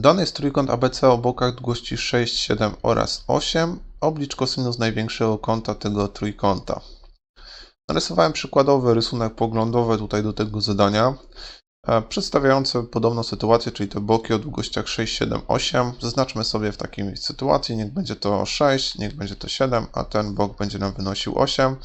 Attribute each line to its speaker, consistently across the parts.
Speaker 1: Dany jest trójkąt ABC o bokach długości 6, 7 oraz 8. Oblicz kosinus największego kąta tego trójkąta. Narysowałem przykładowy rysunek poglądowy tutaj do tego zadania, e, przedstawiający podobną sytuację, czyli te boki o długościach 6, 7, 8. Zaznaczmy sobie w takiej sytuacji, niech będzie to 6, niech będzie to 7, a ten bok będzie nam wynosił 8.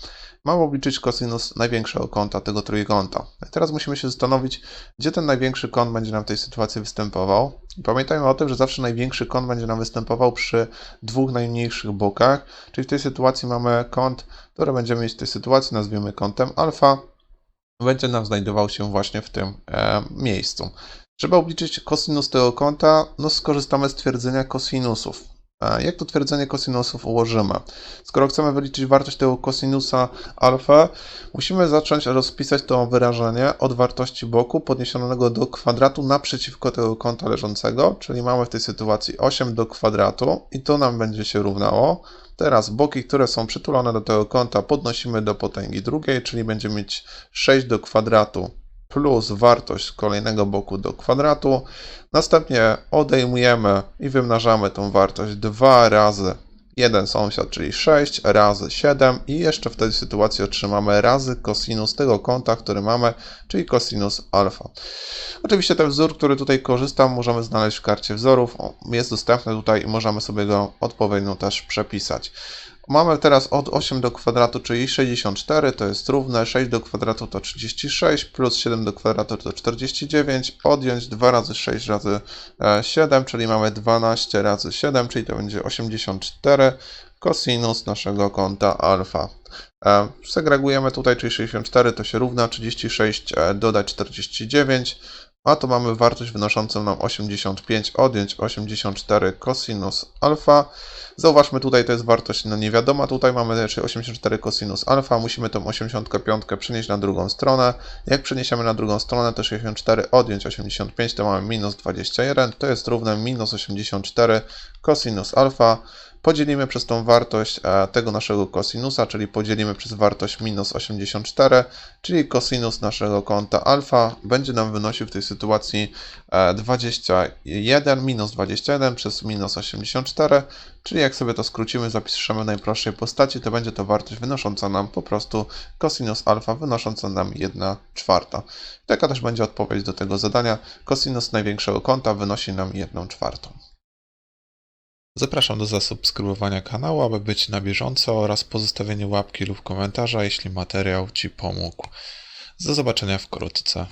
Speaker 1: Mamy obliczyć kosinus największego kąta tego trójkąta. Teraz musimy się zastanowić, gdzie ten największy kąt będzie nam w tej sytuacji występował. Pamiętajmy o tym, że zawsze największy kąt będzie nam występował przy dwóch najmniejszych bokach, czyli w tej sytuacji mamy kąt, który będziemy mieć w tej sytuacji, nazwiemy kątem alfa, będzie nam znajdował się właśnie w tym e, miejscu. Żeby obliczyć kosinus tego kąta, no skorzystamy z twierdzenia kosinusów. Jak to twierdzenie kosinusów ułożymy? Skoro chcemy wyliczyć wartość tego kosinusa alfa, musimy zacząć rozpisać to wyrażenie od wartości boku podniesionego do kwadratu naprzeciwko tego kąta leżącego, czyli mamy w tej sytuacji 8 do kwadratu i to nam będzie się równało. Teraz boki, które są przytulone do tego kąta podnosimy do potęgi drugiej, czyli będziemy mieć 6 do kwadratu plus wartość kolejnego boku do kwadratu. Następnie odejmujemy i wymnażamy tą wartość 2 razy jeden sąsiad, czyli 6 razy 7 i jeszcze w tej sytuacji otrzymamy razy kosinus tego kąta, który mamy, czyli kosinus alfa. Oczywiście ten wzór, który tutaj korzystam, możemy znaleźć w karcie wzorów. Jest dostępny tutaj i możemy sobie go odpowiednio też przepisać. Mamy teraz od 8 do kwadratu, czyli 64, to jest równe, 6 do kwadratu to 36, plus 7 do kwadratu to 49, odjąć 2 razy 6 razy e, 7, czyli mamy 12 razy 7, czyli to będzie 84 kosinus naszego kąta alfa. E, Segregujemy tutaj, czyli 64 to się równa 36 e, dodać 49, a to mamy wartość wynoszącą nam 85, odjąć 84 cosinus alfa. Zauważmy tutaj, to jest wartość no niewiadoma, tutaj mamy czyli 84 cosinus alfa, musimy tą 85 przenieść na drugą stronę. Jak przeniesiemy na drugą stronę, to 64 odjąć 85, to mamy minus 21, to jest równe minus 84 cosinus alfa. Podzielimy przez tą wartość e, tego naszego kosinusa, czyli podzielimy przez wartość minus 84, czyli kosinus naszego kąta alfa będzie nam wynosił w tej sytuacji e, 21 minus 21 przez minus 84, czyli jak sobie to skrócimy, zapiszemy w najprostszej postaci, to będzie to wartość wynosząca nam po prostu kosinus alfa, wynosząca nam 1 czwarta. Taka też będzie odpowiedź do tego zadania. Kosinus największego kąta wynosi nam 1 czwartą. Zapraszam do zasubskrybowania kanału, aby być na bieżąco oraz pozostawienia łapki lub komentarza, jeśli materiał Ci pomógł. Do zobaczenia wkrótce.